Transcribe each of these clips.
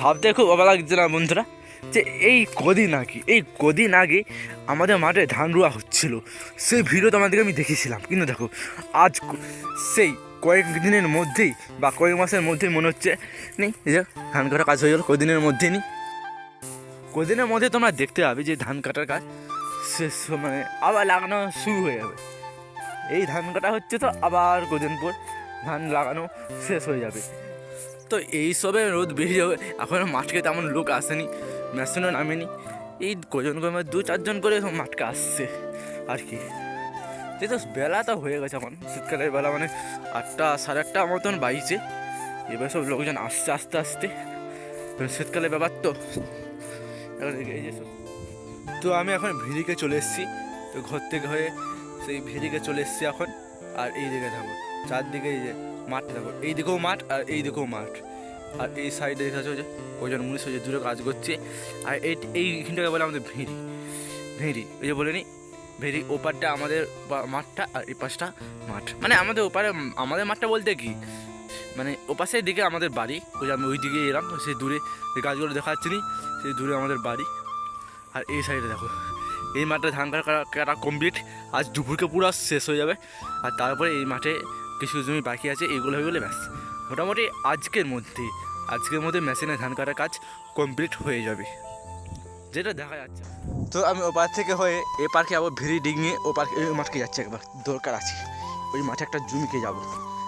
ভাবতে খুব অবাক লাগছে না বন্ধুরা, যে এই কদিন আগে, এই কদিন আগে আমাদের মাঠে ধান রোয়া হচ্ছিল। সেই ভিডিও তোমাদেরকে আমি দেখেছিলাম। কিন্তু দেখো, আজ সেই কয়েক দিনের মধ্যেই বা কয়েক মাসের মধ্যেই মনে হচ্ছে, নেই যে ধান কাটার কাজ হয়ে গেল কদিনের মধ্যেই, নেই। কদিনের মধ্যে তোমরা দেখতে পাবে যে ধান কাটার কাজ শেষ মানে আবার লাগানো শুরু হয়ে যাবে। এই ধান কাটা হচ্ছে তো আবার কদিন পর ধান লাগানো শেষ হয়ে যাবে। তো এই সবে রোদ বেরিয়ে যাবে। এখনও মাঠকে তেমন লোক আসেনি। মেশিনও নামেনি। এই কজন করে দু চারজন করে মাঠকে আসছে। আর কি। এই তো বেলা তো হয়ে গেছে এখন। শীতকালের বেলা মানে আটটা, সাড়ে আটটা মতন বাইছে এবার সব লোকজন আসছে আস্তে আস্তে। শীতকালের ব্যাপার তো। এখন তো আমি এখন ভিড়িকে চলে এসেছি। তো ঘর থেকে হয়ে সেই ভিড়িকে চলে এসেছি এখন। আর এই দিকে থাকো চারদিকে এই যে মাঠ থাকো এই দিকেও মাঠ আর এই দিকেও মাঠ। আর এই সাইডে দেখা যাচ্ছে যে ওজন মুনিশ হয়ে দূরে কাজ করছে। আর এই এইখানটাকে বলে আমাদের ভিড়ি। ভিড়ি, ওই যে বলে নি? ভেরি ওপারটা আমাদের মাঠটা আর এই পাশটা মাঠ। মানে আমাদের ওপারে, আমাদের মাঠটা বলতে কি? মানে ওপাশের দিকে আমাদের বাড়ি, ওই যে আমি ওই দিকে এলাম, সেই দূরে গাছগুলো দেখা যাচ্ছে নি, সেই দূরে আমাদের বাড়ি। আর এই সাইডে দেখো, এই মাঠে ধান কাটা কমপ্লিট আজ দুপুরকে পুরো শেষ হয়ে যাবে। আর তারপরে এই মাঠে কিছু জমি বাকি আছে এইগুলো হয়ে গেলে ব্যাস। মোটামুটি আজকের মধ্যে আজকের মধ্যে মেশিনে ধান কাটার কাজ কমপ্লিট হয়ে যাবে। যেটা দেখা যাচ্ছে। তো আমি ও পার থেকে হয়ে এ পার্কে আবার ভিড়ি ডিঙিয়ে ও পার্কে, ওই মাঠকে যাচ্ছি একবার, দরকার আছে। ওই মাঠে একটা জমিকে যাব।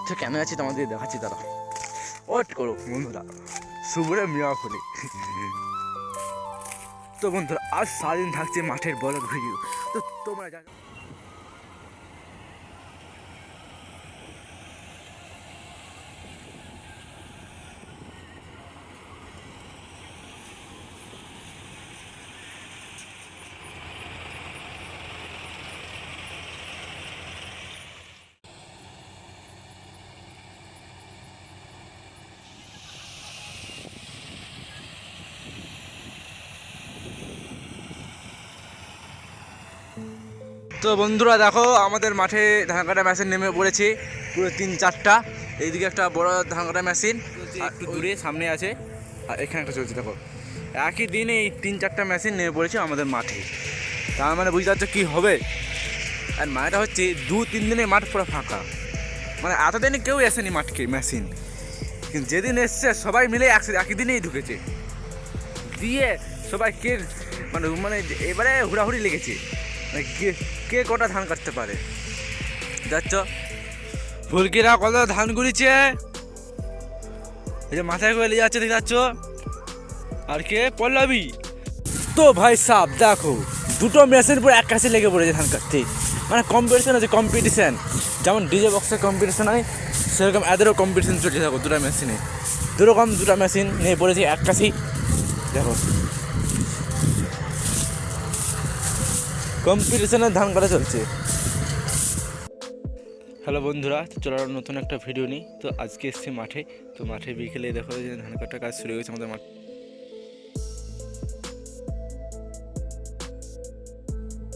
তো কেন আছি তোমাদের দেখাচ্ছি তারা ওট করো, বন্ধুরা, শুভরে মিয়া খুলে তো বন্ধুরা, আজ সারাদিন থাকছে মাঠের বড় ভিডিও। তো তোমরা জানো তো বন্ধুরা দেখো আমাদের মাঠে ধান কাটা মেশিন নেমে পড়েছে। পুরো তিন চারটা। এইদিকে একটা বড় ধান কাটা মেশিন একটু দূরে সামনে আছে। আর এখানে একটা চলছে দেখো। একই দিনে এই তিন চারটা মেশিন নেমে পড়েছে আমাদের মাঠে। তার মানে বুঝতে পারছ কী হবে? আর মাঠটা হচ্ছে দু তিন দিনে মাঠ পুরো ফাঁকা। মানে এতদিনে কেউ আসেনি মাঠকে মেশিন কিন্তু যেদিন এসছে সবাই মিলে একসাথে একই দিনেই ঢুকেছে। দিয়ে সবাই কে মানে মানে এবারে হুড়াহুড়ি লেগেছে। কে কটা ধান কাটতে পারে? যাচ্ছ। ফুলকিরা কত ধান গুলিছে এই যে মাথায় করে নিয়ে যাচ্ছে, দেখতে যাচ্ছ আর কে? পল্লবী। তো ভাই সাহ দেখো, দুটো মেশিন পুরো এক কাছে লেগে পড়েছে ধান কাটতে। মানে কম্পিটিশন আছে কম্পিটিশন যেমন ডিজে বক্সের কম্পিটিশন হয়, সেরকম এদেরও কম্পিটিশন চলছে, দেখো, দুটো মেশিনে দুরকম দুটো মেশিন নিয়ে পড়েছে এক কাছেই। দেখো কম্পিটিশনের ধান করা চলছে। হ্যালো বন্ধুরা, তো চলো নতুন একটা ভিডিও নিই। তো আজকে এসছি মাঠে। তো মাঠে বিকেলে দেখো যে ধান কাটার কাজ শুরু হয়েছে আমাদের মাঠ।